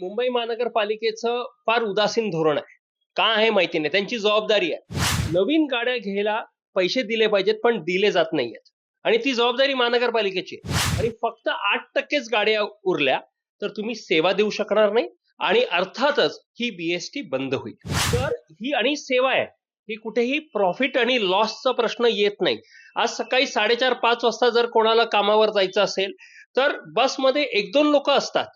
मुंबई महानगरपालिकेचं फार उदासीन धोरण आहे. का आहे माहिती नाही. त्यांची जबाबदारी आहे. नवीन गाड्या घ्यायला पैसे दिले पाहिजेत पण दिले जात नाहीयेत. आणि ती जबाबदारी महानगरपालिकेची आहे. आणि फक्त आठ टक्केच गाड्या उरल्या तर तुम्ही सेवा देऊ शकणार नाही आणि अर्थातच ही बीएसटी बंद होईल. तर ही आणि सेवा आहे. ही कुठेही प्रॉफिट आणि लॉसचा प्रश्न येत नाही. आज सकाळी साडेचार पाच वाजता जर कोणाला कामावर जायचं असेल तर बसमध्ये एक दोन लोक असतात.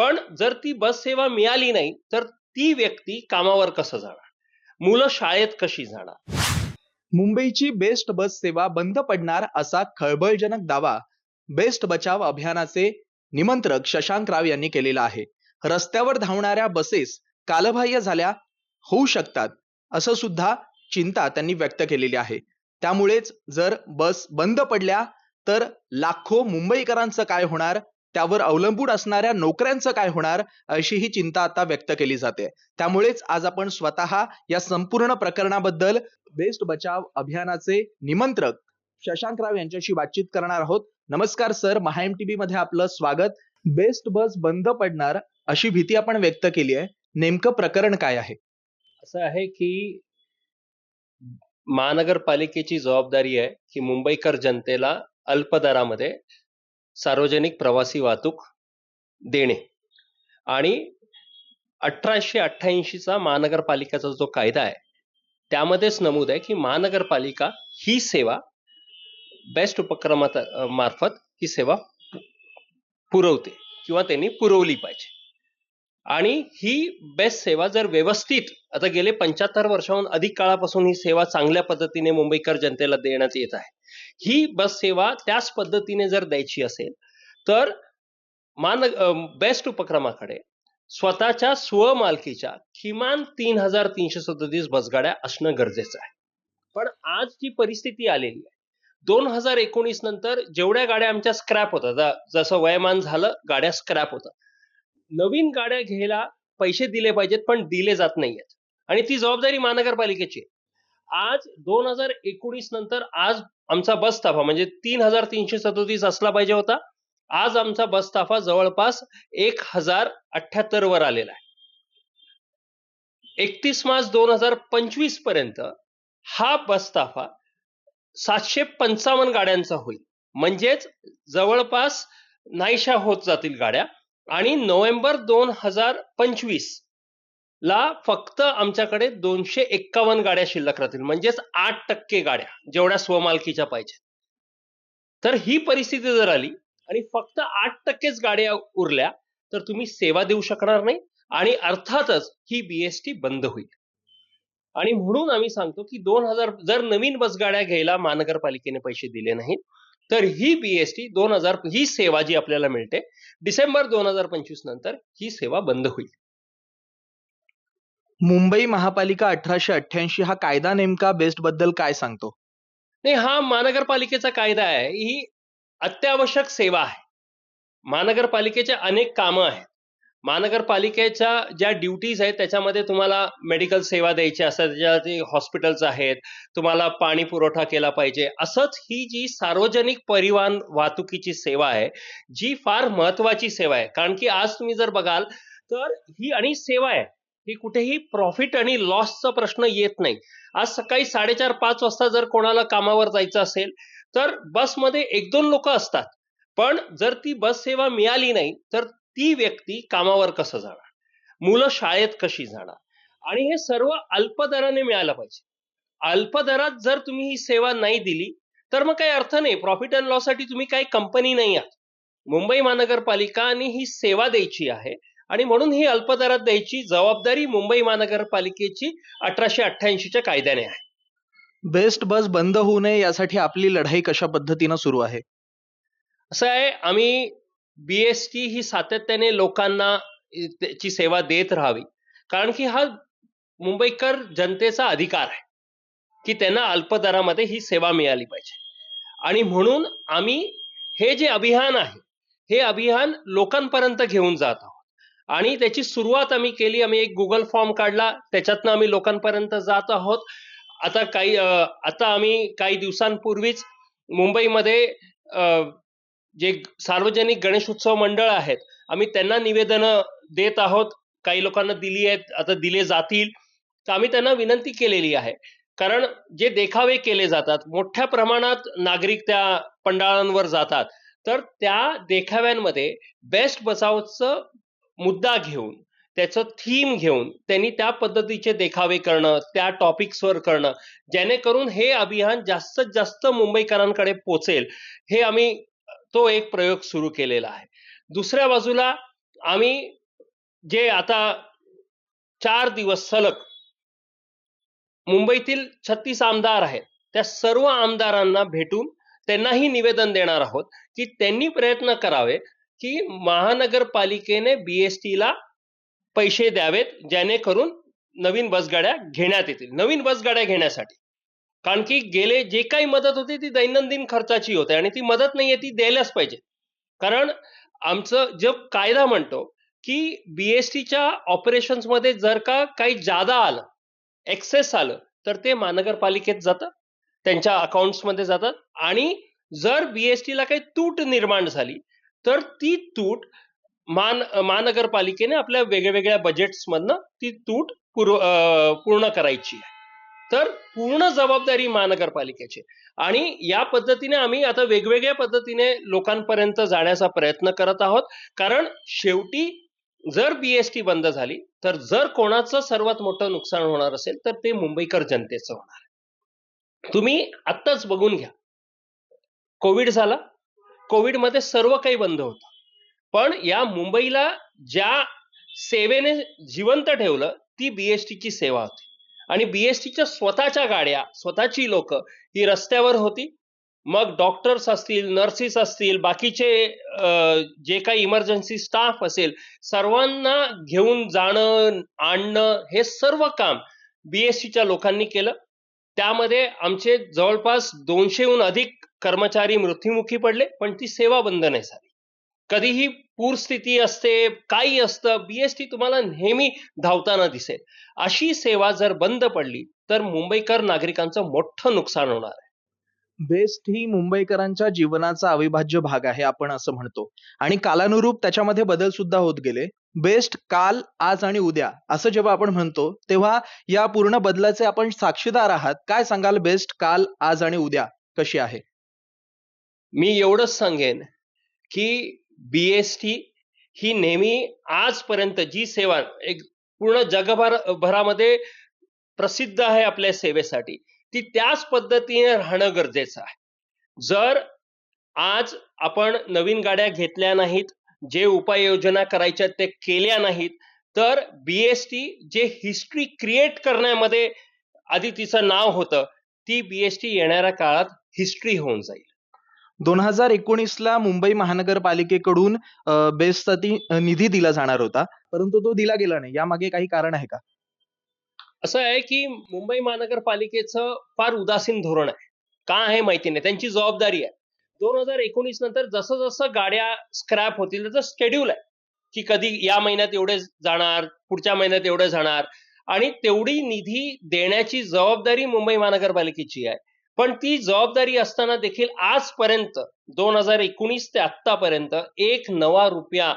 पण जर ती बस सेवा मिळाली नाही तर ती व्यक्ती कामावर कसं जाणार? मुलं शाळेत कशी जाणार? मुंबईची बेस्ट बस सेवा बंद पडणार असा खळबळजनक दावा बेस्ट बचाव अभियानाचे निमंत्रक शशांक राव यांनी केलेला आहे. रस्त्यावर धावणाऱ्या बसेस कालबाह्य झाल्या होऊ शकतात असं सुद्धा चिंता त्यांनी व्यक्त केलेली आहे. त्यामुळेच जर बस बंद पडल्या तर लाखो मुंबईकरांचं काय होणार? त्यावर अवलंबून असणाऱ्या नोकऱ्यांचं काय होणार अशी ही चिंता आता व्यक्त केली जाते. त्यामुळेच आज आपण स्वतः या संपूर्ण प्रकरणाबद्दल बेस्ट बचाव अभियानाचे निमंत्रक शशांक राव यांच्याशी बातचीत करणार आहोत. नमस्कार सर महा एम टी मध्ये आपलं स्वागत. बेस्ट बस बंद पडणार अशी भीती आपण व्यक्त केली आहे. नेमकं प्रकरण काय आहे? असं आहे की महानगरपालिकेची जबाबदारी आहे की मुंबईकर जनतेला अल्प दरामध्ये सार्वजनिक प्रवासी वाहतूक देणे. आणि अठराशे अठ्ठ्याऐंशीचा महानगरपालिकेचा जो कायदा आहे त्यामध्येच नमूद आहे की महानगरपालिका ही सेवा बेस्ट उपक्रमात मार्फत ही सेवा पुरवते किंवा त्यांनी पुरवली पाहिजे. आणि ही बेस्ट सेवा जर व्यवस्थित आता गेले पंच्याहत्तर वर्षाहून अधिक काळापासून ही सेवा चांगल्या पद्धतीने मुंबईकर जनतेला देण्यात येत आहे. ही बस सेवा त्याच पद्धतीने जर द्यायची असेल तर मान बेस्ट उपक्रमाकडे स्वतःच्या स्वमालकीच्या किमान तीन हजार तीनशे सदतीस बसगाड्या असणं गरजेचं आहे. पण आज जी परिस्थिती आलेली आहे दोन हजार एकोणीस नंतर जेवढ्या गाड्या आमच्या स्क्रॅप होतात जसं वयमान झालं गाड्या स्क्रॅप होतात. नवीन गाड्या घ्यायला पैसे दिले पाहिजेत पण दिले जात नाहीयेत. आणि ती जबाबदारी महानगरपालिकेची आहे. आज दोन हजार एकोणीस नंतर आज आमचा बस ताफा म्हणजे तीन हजार तीनशे सदोतीस असला पाहिजे होता. आज आमचा बस ताफा जवळपास एक हजार अठ्याहत्तर वर आलेला आहे. एकतीस मार्च दोन हजार पंचवीसपर्यंत हा बस ताफा सातशे पंचावन्न गाड्यांचा होईल. म्हणजेच जवळपास नाहीशा होत जातील गाड्या. आणि नोव्हेंबर दोन हजार पंचवीस ला फक्त आमच्याकडे दोनशे एक्कावन्न गाड्या शिल्लक राहतील. म्हणजेच आठ टक्के गाड्या जेवढ्या स्वमालकीच्या पाहिजे तर ही परिस्थिती जर आली आणि फक्त आठ टक्केच गाड्या उरल्या तर तुम्ही सेवा देऊ शकणार नाही आणि अर्थातच ही बीएसटी बंद होईल. आणि म्हणून आम्ही सांगतो की दोन हजार जर नवीन बसगाड्या घ्यायला महानगरपालिकेने पैसे दिले नाहीत तर ही बीएसटी दोन हजार ही सेवा जी आपल्याला मिळते डिसेंबर दोन हजार पंचवीस नंतर ही सेवा बंद होईल. मुंबई महापालिका अठराशे अठ्ठ्याऐंशी हा कायदा नेमका बेस्टबद्दल काय सांगतो? नाही हा महानगरपालिकेचा कायदा आहे ही अत्यावश्यक सेवा आहे. महानगरपालिकेच्या अनेक कामं आहेत. महानगरपालिकेच्या ज्या ड्युटीज आहेत त्याच्यामध्ये तुम्हाला मेडिकल सेवा द्यायची असतात त्याच्यावरती हॉस्पिटल्स आहेत तुम्हाला पाणी पुरवठा केला पाहिजे. असंच ही जी सार्वजनिक परिवहन वाहतुकीची सेवा आहे जी फार महत्वाची सेवा आहे. कारण की आज तुम्ही जर बघाल तर ही आणि सेवा आहे ही कुठेही प्रॉफिट आणि लॉसचा प्रश्न येत नाही. आज सकाळी साडेचार पाच वाजता जर कोणाला कामावर जायचं असेल तर बसमध्ये एक दोन लोक असतात. पण जर ती बस सेवा मिळाली नाही तर ती व्यक्ती कामावर कसं जाणार? मुलं शाळेत कशी जाणार? आणि हे सर्व अल्प दराने मिळालं पाहिजे. अल्प दरात जर तुम्ही ही सेवा नाही दिली तर मग काही अर्थ नाही. प्रॉफिट अँड लॉससाठी तुम्ही काही कंपनी नाही आहात. मुंबई महानगरपालिकाने ही सेवा द्यायची आहे आणि म्हणून ही अल्प दरात द्यायची जबाबदारी मुंबई महानगरपालिकेची अठराशे अठ्ठ्याऐंशीच्या कायद्याने आहे. बेस्ट बस बंद होऊ नये यासाठी आपली लढाई कशा पद्धतीनं सुरू आहे? असं आहे आम्ही बीएसटी ही सातत्याने लोकांना त्याची सेवा देत राहावी. कारण की हा मुंबईकर जनतेचा अधिकार आहे की त्यांना अल्प दरामध्ये ही सेवा मिळाली पाहिजे. आणि म्हणून आम्ही हे जे अभियान आहे हे अभियान लोकांपर्यंत घेऊन जात आहोत. आणि त्याची सुरुवात आम्ही केली आम्ही एक गुगल फॉर्म काढला त्याच्यातनं आम्ही लोकांपर्यंत जात आहोत. आता काही आता आम्ही काही दिवसांपूर्वीच मुंबईमध्ये जे सार्वजनिक गणेशोत्सव मंडळ आहेत आम्ही त्यांना निवेदनं देत आहोत. काही लोकांना दिली आहेत आता दिले जातील. तर आम्ही त्यांना विनंती केलेली आहे. कारण जे देखावे केले जातात मोठ्या प्रमाणात नागरिक त्या पंडाळांवर जातात. तर त्या देखाव्यांमध्ये बेस्ट बचावचं मुद्दा घेऊन त्याचं थीम घेऊन त्यांनी त्या पद्धतीचे देखावे करणं त्या टॉपिक्सवर करणं. जेणेकरून हे अभियान जास्तीत जास्त मुंबईकरांकडे पोचेल. हे आम्ही तो एक प्रयोग सुरू केलेला आहे. दुसऱ्या बाजूला आम्ही जे आता चार दिवस सलग मुंबईतील छत्तीस आमदार आहेत त्या सर्व आमदारांना भेटून त्यांनाही निवेदन देणार आहोत की त्यांनी प्रयत्न करावे की महानगरपालिकेने बीएसटीला पैसे द्यावेत जेणेकरून नवीन बसगाड्या घेण्यात येतील. नवीन बसगाड्या घेण्यासाठी. कारण की गेले जे काही मदत होती ती दैनंदिन खर्चाची होते आणि ती मदत नाहीये ती द्यायलाच पाहिजे. कारण आमचं जो कायदा म्हणतो की बीएसटीच्या ऑपरेशन्समध्ये जर का काही जादा आलं एक्सेस आलं तर ते महानगरपालिकेत जातं त्यांच्या अकाउंट्समध्ये जातात आणि जर बीएसटीला काही तूट निर्माण झाली तर ती तूट मान महानगरपालिकेने आपल्या वेगवेगळ्या बजेट्स मधनं ती तूट पूर्व अं, पूर्ण करायची. आहे तर पूर्ण जबाबदारी महानगरपालिकेची. आणि या पद्धतीने आम्ही आता वेगवेगळ्या पद्धतीने लोकांपर्यंत जाण्याचा प्रयत्न करत आहोत. कारण शेवटी जर बीएसटी बंद झाली तर जर कोणाचं सर्वात मोठं नुकसान होणार असेल तर ते मुंबईकर जनतेचं होणार. तुम्ही आत्ताच बघून घ्या. कोविड झाला. कोविडमध्ये सर्व काही बंद होतं. पण या मुंबईला ज्या सेवेने जिवंत ठेवलं ती बीएसटीची सेवा होती. आणि बीएसटीच्या स्वतःच्या गाड्या स्वतःची लोक ही रस्त्यावर होती. मग डॉक्टर्स असतील नर्सेस असतील बाकीचे जे काही इमर्जन्सी स्टाफ असेल सर्वांना घेऊन जाणं आणणं हे सर्व काम बीएसटीच्या लोकांनी केलं. त्यामध्ये आमचे जवळपास दोनशेहून अधिक कर्मचारी मृत्युमुखी पडले पण ती सेवा बंद नाही झाली. कधीही पूरस्थिती असते काही असतं बीएसटी तुम्हाला नेहमी धावताना दिसेल. अशी सेवा जर बंद पडली तर मुंबईकर नागरिकांचं मोठं नुकसान होणार आहे. बेस्ट ही मुंबईकरांच्या जीवनाचा अविभाज्य भाग आहे आपण असं म्हणतो. आणि कालानुरूप त्याच्यामध्ये बदल सुद्धा होत गेले. बेस्ट काल आज आणि उद्या असं जेव्हा आपण म्हणतो तेव्हा या पूर्ण बदलाचे आपण साक्षीदार आहात. काय सांगाल बेस्ट काल आज आणि उद्या? कशी आहे? मी एवढंच सांगेन की बीएसटी ही नेहमी आजपर्यंत जी सेवा एक पूर्ण जगभर भरामध्ये प्रसिद्ध आहे आपल्या सेवेसाठी ती त्याच पद्धतीने राहणं गरजेचं आहे. जर आज आपण नवीन गाड्या घेतल्या नाहीत जे उपाययोजना करायच्या ते केल्या नाहीत तर बीएसटी जे हिस्ट्री क्रिएट करण्यामध्ये आधी तिचं नाव होतं ती बीएसटी येणाऱ्या काळात हिस्ट्री होऊन जाईल. दोन हजार एकोणीसला मुंबई महानगरपालिकेकडून बेस्टसाठी निधी दिला जाणार होता. परंतु तो दिला गेला नाही. यामागे काही कारण आहे का? असं आहे की मुंबई महानगरपालिकेचं फार उदासीन धोरण आहे. का आहे माहिती नाही. त्यांची जबाबदारी आहे. दोन हजार एकोणीस नंतर जसं जसं गाड्या स्क्रॅप होतील त्याचं शेड्यूल आहे. की कधी या महिन्यात एवढे जाणार पुढच्या महिन्यात एवढे जाणार. आणि तेवढी निधी देण्याची जबाबदारी मुंबई महानगरपालिकेची आहे. पण ती जबाबदारी असताना देखील आजपर्यंत दोन हजार एकोणीस ते आतापर्यंत एक नवा रुपया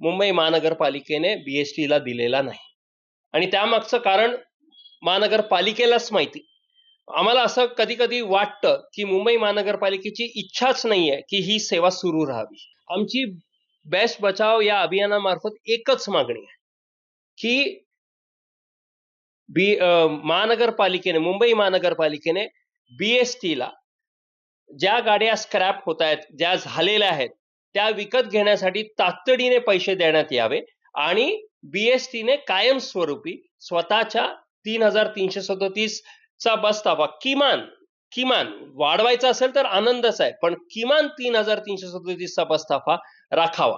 मुंबई महानगरपालिकेने बीएसटीला दिलेला नाही. आणि त्यामागचं कारण महानगरपालिकेलाच माहिती. आम्हाला असं कधी कधी वाटतं की मुंबई महानगरपालिकेची इच्छाच नाहीये की ही सेवा सुरू राहावी. आमची बेस्ट बचाव या अभियानामार्फत एकच मागणी आहे की बी महानगरपालिकेने मुंबई महानगरपालिकेने बीएसटीला ज्या गाड्या स्क्रॅप होत आहेत ज्या झालेल्या आहेत त्या विकत घेण्यासाठी तातडीने पैसे देण्यात यावे आणि बीएसटीने कायमस्वरूपी स्वतःच्या तीन हजार तीनशे सदोतीस चा बसताबा किमान किमान वाढवायचा असेल तर आनंदच आहे पण किमान तीन हजार तीनशे सदोतीसचा बसताफा राखावा.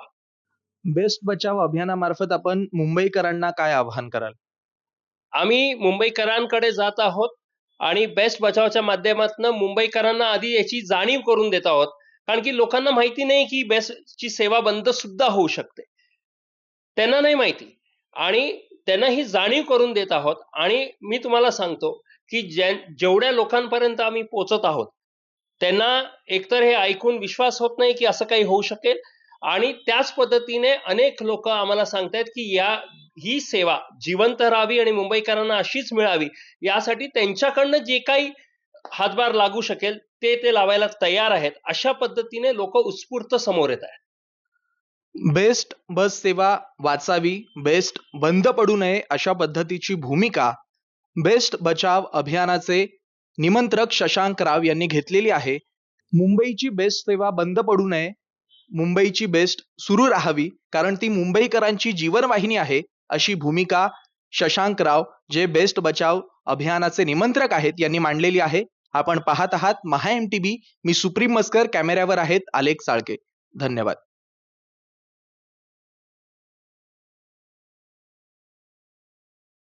बेस्ट बचाव अभियानामार्फत आपण मुंबईकरांना काय आवाहन कराल? आम्ही मुंबईकरांकडे जात आहोत. आणि बेस्ट बचावच्या माध्यमातून मुंबईकरांना आधी याची जाणीव करून देत आहोत. कारण की लोकांना माहिती नाही की बेस्टची सेवा बंद सुद्धा होऊ शकते. त्यांना नाही माहिती. आणि त्यांना ही जाणीव करून देत आहोत. आणि मी तुम्हाला सांगतो की ज्या- जेवढ्या लोकांपर्यंत आम्ही पोचत आहोत त्यांना एकतर हे ऐकून विश्वास होत नाही की असं काही होऊ शकेल आणि त्याच पद्धतीने अनेक लोक आम्हाला सांगतायत की या ही सेवा जिवंत राहावी आणि मुंबईकरांना अशीच मिळावी यासाठी त्यांच्याकडनं जे काही हातभार लागू शकेल ते ते लावायला तयार आहेत. अशा पद्धतीने लोक उत्स्फूर्त समोर येत आहेत. बेस्ट बस सेवा वाचावी बेस्ट बंद पडू नये अशा पद्धतीची भूमिका बेस्ट बचाव अभियानाचे निमंत्रक शशांक राव यांनी घेतलेली आहे. मुंबईची बेस्ट सेवा बंद पडू नये मुंबईची बेस्ट सुरू राहावी कारण ती मुंबईकरांची जीवनवाहिनी आहे अशी भूमिका शशांक राव जे बेस्ट बचाव अभियानाचे निमंत्रक आहेत यांनी मांडलेली आहे. आपण पाहत आहात महा एम टी बी मी सुप्रीम मस्कर कॅमेऱ्यावर आहेत आलेख साळके. धन्यवाद.